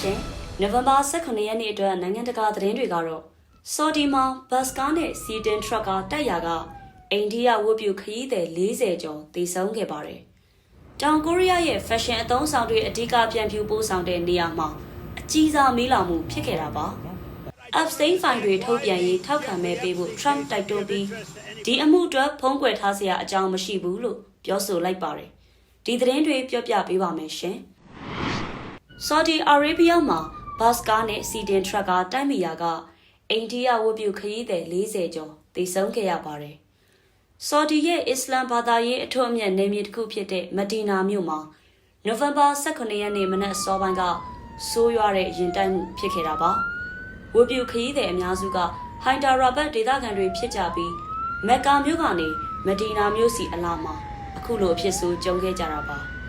ရှင်နိုဝင်ဘာ18ရက်နေ့အတွက်နိုင်ငံတကာသတင်းတွေကတော့ဆော်ဒီမှာဘတ်စကားနဲ့စီဒန်ထရက်ကာတိုက်ရာကအိန္ဒိယဝတ်ပြုခရီးသည်40ကျော်သေဆုံးခဲ့ပါတယ်။တောင်ကိုရီးယားရဲ့ fashion အသုံးဆောင်တွေအဓိကပြန်ဖြူပိုးဆောင်တဲ့နေရာမှာအကြီးစားမီးလောင်မှုဖြစ်ခဲ့တာပါ။ Epstein ဖိုင်တွေထုတ်ပြန်ရေးထောက်ခံမဲ့ပေးဖို့ Trump တိုက်တွန်းပြီးဒီအမှုအတွက်ဖုံးကွယ်ထားစရာအကြောင်းမရှိဘူးလို့ပြောဆိုလိုက်ပါတယ်။ဒီသတင်းတွေပြောပြပေးပါမယ်ရှင်။ ဆော်ဒီအာရေဗျမှာဘတ်စကားနဲ့စီဒင်ထရက်ကာတိုက်မိရာကအိန္ဒိယဝတ်ပြုခရီးသည်40ကျော်သေဆုံးခဲ့ရပါတယ်။ဆော်ဒီရဲ့အစ္စလမ်ဘာသာရေးအထွတ်အမြတ်နယ်မြေတစ်ခုဖြစ်တဲ့မဒီနာမြို့မှာနိုဝင်ဘာ18ရက်နေ့မနက်စောပိုင်းကဆိုးရွားတဲ့ရင်တိုက်မှုဖြစ်ခဲ့တာပါ။ဝတ်ပြုခရီးသည်အများစုကဟိုင်ဒါရာဘတ်ဒေသခံတွေဖြစ်ကြပြီးမက်ကာမြို့ကနေမဒီနာမြို့စီအလာမှာအခုလိုအဖြစ်ဆိုးကြုံခဲ့ကြတာပါ။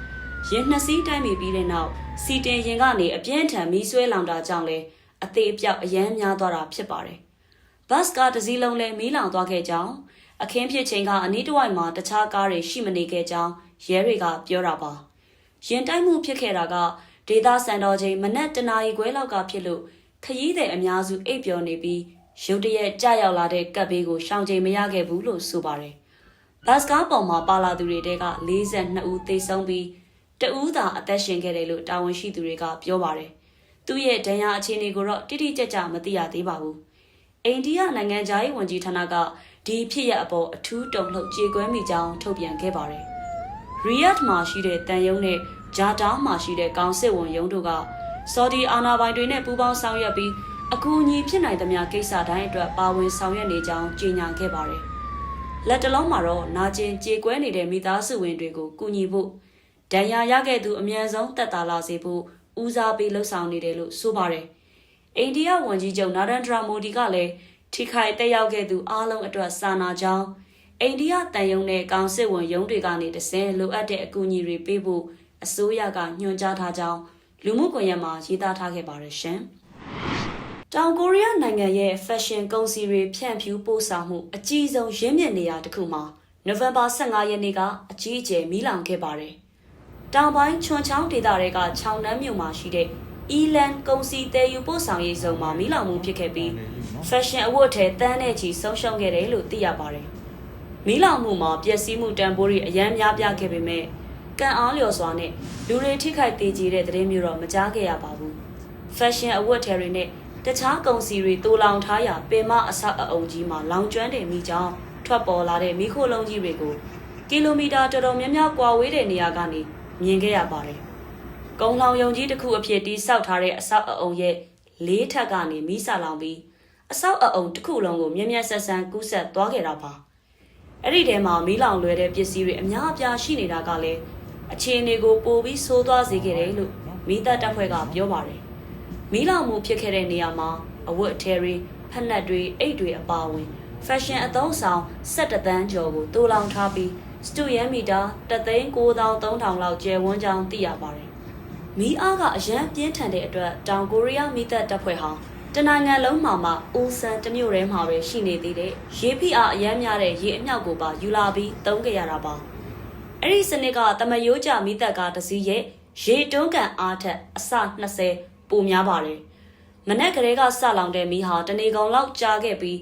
ရင်နှစ်စီးတိုင်းမိပြီးတဲ့နောက်စီတင်ရင်ကနေအပြင်းထန်မီးဆွဲလောင်တာကြောင့်လဲအသေးအပြောက်အယမ်းများသွားတာဖြစ်ပါတယ်။ဘတ်ကားတစ်စီးလုံးလဲမီးလောင်သွားခဲ့ကြောင်းအခင်းဖြစ်ချိန်ကအနီးတစ်ဝိုက်မှာတခြားကားတွေရှိမနေခဲ့ကြောင်းရဲတွေကပြောတာပါ။ရင်တိုက်မှုဖြစ်ခဲ့တာကဒေသစံတော်ချိန်မနက်တနာရီခွဲလောက်ကဖြစ်လို့ခရီးသည်အများစုအိပ်ပျော်နေပြီးရုတ်တရက်ကြရောက်လာတဲ့ကပ်ဘေးကိုရှောင်ချိန်မရခဲ့ဘူးလို့ဆိုပါတယ်။ဘတ်စကားပေါ်မှာပါလာသူတွေတဲက42ဦးသေဆုံးပြီး တဦးသာအသက်ရှင်ခဲ့တယ်လို့တာဝန်ရှိသူတွေကပြောပါတယ်။သူ့ရဲ့ဒဏ်ရာအခြေအနေကိုတော့တိတိကျကျမသိရသေးပါဘူး။အိန္ဒိယနိုင်ငံသားရေးဝန်ကြီးဌာနကဒီဖြစ်ရအပေါ်အထူးတုံ့လှုပ်ကြေကွဲမိကြောင်းထုတ်ပြန်ခဲ့ပါတယ်။ရီယတ်မှာရှိတဲ့တန်ယုံနဲ့ဂျာတာမှာရှိတဲ့ကောင်စစ်ဝန်ရုံးတို့ကဆော်ဒီအာဏာပိုင်တွေနဲ့ပူးပေါင်းဆောင်ရွက်ပြီးအကူအညီဖြစ်နိုင်သမျှကိစ္စတိုင်းအတွက်ပါဝင်ဆောင်ရွက်နေကြောင်းကြေညာခဲ့ပါတယ်။လက်တလုံးမှာတော့နာကျင်ကြေကွဲနေတဲ့မိသားစုဝင်တွေကိုကူညီဖို့ ဒဏ်ရာရခဲ့သူအမြန်ဆုံးတက်တာလာစေဖို့ဦးစားပေးလှုပ်ဆောင်နေတယ်လို့ဆိုပါတယ်။အိန္ဒိယဝန်ကြီးချုပ်နာဒန်ဒရာမိုဒီကလည်းထိခိုက်တက်ရောက်ခဲ့သူအားလုံးအတွက်စာနာကြောင်းအိန္ဒိယတန်ယုံနဲ့ကောင်စစ်ဝန်ရုံးတွေကနေတဆင်လိုအပ်တဲ့အကူအညီတွေပေးဖို့အစိုးရကညွှန်ကြားထားကြောင်းလူမှုကွန်ရက်မှာရေးသားထားခဲ့ပါတယ်ရှင်။တောင်ကိုရီးယားနိုင်ငံရဲ့ fashion ကုန်စည်တွေဖြန့်ဖြူးပို့ဆောင်မှုအကြီးဆုံးရင်းမြစ်နေရာတစ်ခုမှာနိုဝင်ဘာ15ရက်နေ့ကအကြီးအကျယ်မီးလောင်ခဲ့ပါတယ်။ တောင်ပိုင်းချွန်ချောင်းဒေသတွေကချောင်းနှမ်းမြို့မှာရှိတဲ့အီလန်ကုန်စည်တဲယူပို့ဆောင်ရေးဆောင်မှာမီးလောင်မှုဖြစ်ခဲ့ပြီး fashion အဝတ်ထဲတန်းနဲ့ချီဆုံးရှုံးခဲ့တယ်လို့သိရပါတယ်။မီးလောင်မှုမှာပျက်စီးမှုတန်ဖိုးတွေအများများပြခဲ့ပေမဲ့ကံအားလျော်စွာနဲ့လူတွေထိခိုက်သေးကြီးတဲ့သတင်းမျိုးတော့မကြားခဲ့ရပါဘူး။ fashion အဝတ်ထဲတွေနဲ့တခြားကုန်စည်တွေတူလောင်ထားရာပင်မအဆောက်အအုံကြီးမှာလောင်ကျွမ်းတဲ့မိကြောင်းထွက်ပေါ်လာတဲ့မိခိုးလုံးကြီးတွေကိုကီလိုမီတာတော်တော်များများကွာဝေးတဲ့နေရာကနေ မြင်ခဲ့ရပါတယ်။ကုန်းလောင်ယုံကြီးတစ်ခုအဖြစ်တိစောက်ထားတဲ့အဆောက်အအုံရဲ့လေးထပ်ကနေမိဆလောင်ပြီးအဆောက်အအုံတစ်ခုလုံးကိုမြက်မြက်ဆက်ဆန်းကူးဆက်သွားခဲ့တာပါ။အဲ့ဒီထဲမှာမီးလောင်လွယ်တဲ့ပစ္စည်းတွေအများအပြားရှိနေတာကလည်းအခြေအနေကိုပိုပြီးဆိုးသွားစေခဲ့တယ်လို့မိသက်တပ်ဖွဲ့ကပြောပါတယ်။မီးလောင်မှုဖြစ်ခဲ့တဲ့နေရာမှာအဝတ်အထည်တွေဖက်နှက်တွေအိတ်တွေအပါအဝင် fashion အသုံးဆောင်17တန်းကျော်ကိုတိုးလောင်ထားပြီး စတူယန်မီတာ3,9300လောက်ကျယ်ဝန်းကြောင်းသိရပါတယ်။မီးအားကအရန်ပြင်းထန်တဲ့အတွက်တောင်ကိုရီးယားမိသက်တပ်ဖွဲ့ဟာတနိုင်ငံလုံးမှာမှဦးဆန်တမျိုးထဲမှာပဲရှိနေသေးတဲ့ရေဖိအားအရန်များတဲ့ရေအမြောက်ကိုပါယူလာပြီးသုံးခဲ့ရတာပါ။အဲ့ဒီစနစ်ကတမယိုးကြမိသက်ကားတစ်စီးရဲ့ရေတွန်းကန်အားထက်အဆ20ပိုများပါတယ်။မနက်ကလေးကစလောင်တဲ့မီးဟာတနေကုန်လောက်ကြာခဲ့ပြီး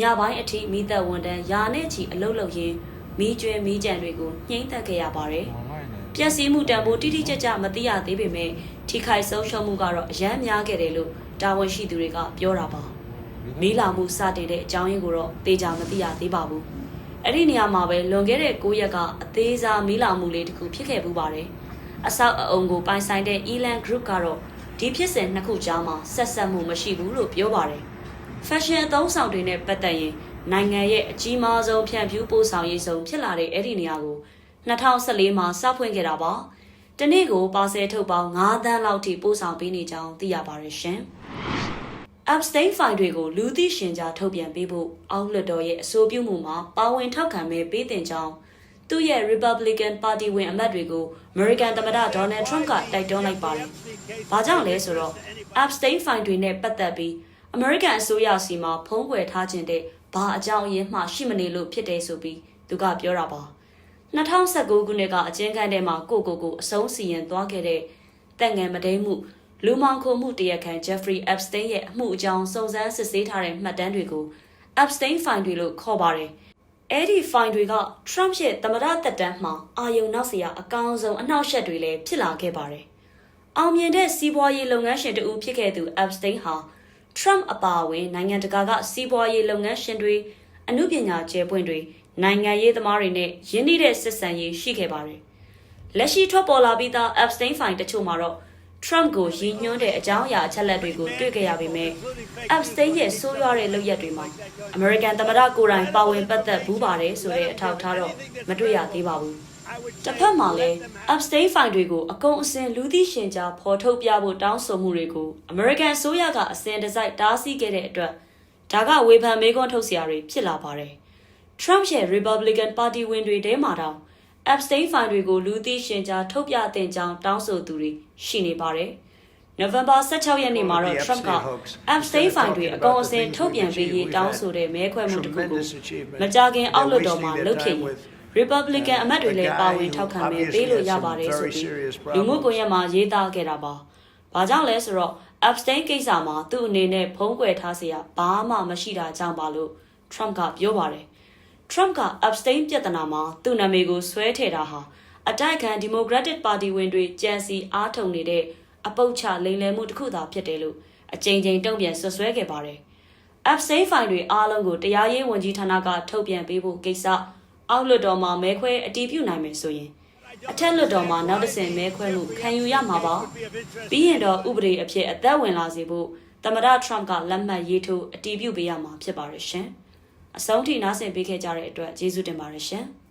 ညပိုင်းအထိမိသက်ဝန်တန်းယာနဲ့ချီအလုတ်လုတ်ရင်း မီးကျွဲမီးကြံတွေကိုနှိမ့်သက်ခဲ့ရပါတယ်။ပျက်စီးမှုတန်ဖိုးတိတိကျကျမသိရသေးပေမဲ့ထိခိုက်ဆုံးရှုံးမှုကတော့အရန်များခဲ့တယ်လို့တာဝန်ရှိသူတွေကပြောတာပါ။မီးလာမှုစတင်တဲ့အကြောင်းရင်းကိုတော့သေချာမသိရသေးပါဘူး။အဲ့ဒီနေရာမှာပဲလွန်ခဲ့တဲ့9ရက်ကအသေးစားမီးလာမှုလေးတစ်ခုဖြစ်ခဲ့ပူပါတယ်။အဆောက်အအုံကိုပိုင်ဆိုင်တဲ့ Elan Group ကတော့ဒီဖြစ်စဉ်နှစ်ခုကြားမှာဆက်ဆက်မှုမရှိဘူးလို့ပြောပါတယ်။ fashion အသုံးဆောင်တွေနဲ့ပတ်သက်ရင် နိုင်ငံရဲ့အကြီးမားဆုံးဖြန့်ဖြူးပို့ဆောင်ရေးဆုံးဖြစ်လာတဲ့အဲ့ဒီနေရာကို2014မှာစဖွင့်ခဲ့တာပါ။တနေ့ကိုပါဆယ်ထုတ်ပေါင်း9သန်းလောက်ထိပို့ဆောင်ပေးနေကြောင်းသိရပါတယ်ရှင်။ Abstain file တွေကိုလူသိရှင်ကြားထုတ်ပြန်ပေးဖို့အောက်လွှတ်တော်ရဲ့အဆိုပြုမှုမှာပါဝင်ထောက်ခံမဲ့ပေးတင်ကြောင်းသူ့ရဲ့ Republican Party ဝင်အမတ်တွေကို American သမ္မတ Donald Trump ကတိုက်တွန်းလိုက်ပါတယ်။ဘာကြောင့်လဲဆိုတော့ Abstain file တွေနဲ့ပတ်သက်ပြီး American အစိုးရစီမှာဖုံးကွယ်ထားခြင်းတဲ့ ဘာအကြောင်းအရင်းမှရှိမနေလို့ဖြစ်တယ်ဆိုပြီးသူကပြောတာပါ2019ခုနှစ်ကအကျဉ်းခန်းထဲမှာကိုကိုကိုအဆုံးစီရင်သွားခဲ့တဲ့တက်ငယ်မတိန်မှုလူမောင်ခိုမှုတရားခံ Jeffrey Epstein ရဲ့အမှုအကြောင်းစုံစမ်းစစ်ဆေးထားတဲ့မှတ်တမ်းတွေကို Epstein file တွေလို့ခေါ်ပါတယ်။အဲ့ဒီ file တွေက Trump ရဲ့သမ္မတသက်တမ်းမှာအာယုံနောက်စရာအကောင်းဆုံးအနှောက်အယှက်တွေလည်းဖြစ်လာခဲ့ပါတယ်။အောင်မြင်တဲ့စီးပွားရေးလုပ်ငန်းရှင်တဦးဖြစ်ခဲ့သူ Epstein ဟာ Trump အပါအဝင်နိုင်ငံတကာကစီးပွားရေးလုပ်ငန်းရှင်တွေအမှုပညာကျယ်ပွင့်တွေနိုင်ငံရေးသမားတွေနဲ့ရင်းနှီးတဲ့ဆက်ဆံရေးရှိခဲ့ပါတယ်။လက်ရှိထွက်ပေါ်လာပြီးသား Epstein file တချို့မှာတော့ Trump ကိုရည်ညွှန်းတဲ့အကြောင်းအရာအချက်လက်တွေကိုတွေ့ကြရပေမဲ့ Epstein ရဲ့ဆိုးရွားတဲ့လုပ်ရက်တွေမှာ American သမ္မတကိုယ်တိုင်ပါဝင်ပတ်သက်ဘူးပါတယ်ဆိုတဲ့အထောက်အထားတော့မတွေ့ရသေးပါဘူး။ တစ်ဖက်မှာလည်း Epstein file တွေကိုအကုန်အစင်လူသိရှင်ကြားဖော်ထုတ်ပြဖို့တောင်းဆိုမှုတွေကို American ဆိုရကအစင်တစိုက်တားဆီးခဲ့တဲ့အတွက်ဒါကဝေဖန်မေးခွန်းထုတ်စရာတွေဖြစ်လာပါတယ်။ Trump ရဲ့ Republican Party ဝင်တွေထဲမှာတောင် Epstein file တွေကိုလူသိရှင်ကြားထုတ်ပြတဲ့ကြောင်းတောင်းဆိုသူတွေရှိနေပါတယ်။ November 16ရက်နေ့မှာတော့ Trump က Epstein file တွေအကောင်အစင်ထုတ်ပြန်ပေးရေးတောင်းဆိုတဲ့မဲခွဲမှုတစ်ခုကိုမကြခင်အောက်လွှတ်တော်မှာလုပ်ဖြစ်ရင် Republican အမတ်တွေလည်းပါဝင်ထောက်ခံမဲပေးလို့ရပါတယ်ဆိုပြီးလူမှုကွန်ရက်မှာရေးသားခဲ့တာပါ။ဘာကြောင့်လဲဆိုတော့ Epstein ကိစ္စမှာသူ့အနေနဲ့ဖုံးကွယ်ထားစရာဘာမှမရှိတာကြောင့်ပါလို့ Trump ကပြောပါတယ်။ Trump က Epstein ပြဿနာမှာသူ့နာမည်ကိုဆွဲထည့်တာဟာအတိုက်ခံ Democratic Party ဝင်တွေကြံစီအားထုတ်နေတဲ့အပုတ်ချလိမ်လည်မှုတစ်ခုသာဖြစ်တယ်လို့အကြိမ်ကြိမ်တုံ့ပြန်ဆွဆွဲခဲ့ပါတယ်။ Epstein file တွေအားလုံးကိုတရားရေးဝန်ကြီးဌာနကထုတ်ပြန်ပေးဖို့ကိစ္စ အောက်လွှတ်တော်မှာမဲခွဲအတည်ပြုနိုင်မယ်ဆိုရင်အထက်လွှတ်တော်မှာနောက်တစ်ဆင့်မဲခွဲမှုခံယူရမှာပါပြီးရင်တော့ဥပဒေအဖြစ်အသက်ဝင်လာစေဖို့သမ္မတ Trump ကလက်မှတ်ရေးထိုးအတည်ပြုပေးရမှာဖြစ်ပါတယ်ရှင်အဆုံးထိနားဆင်ပေးခဲ့ကြတဲ့အတွက်ကျေးဇူးတင်ပါတယ်ရှင်။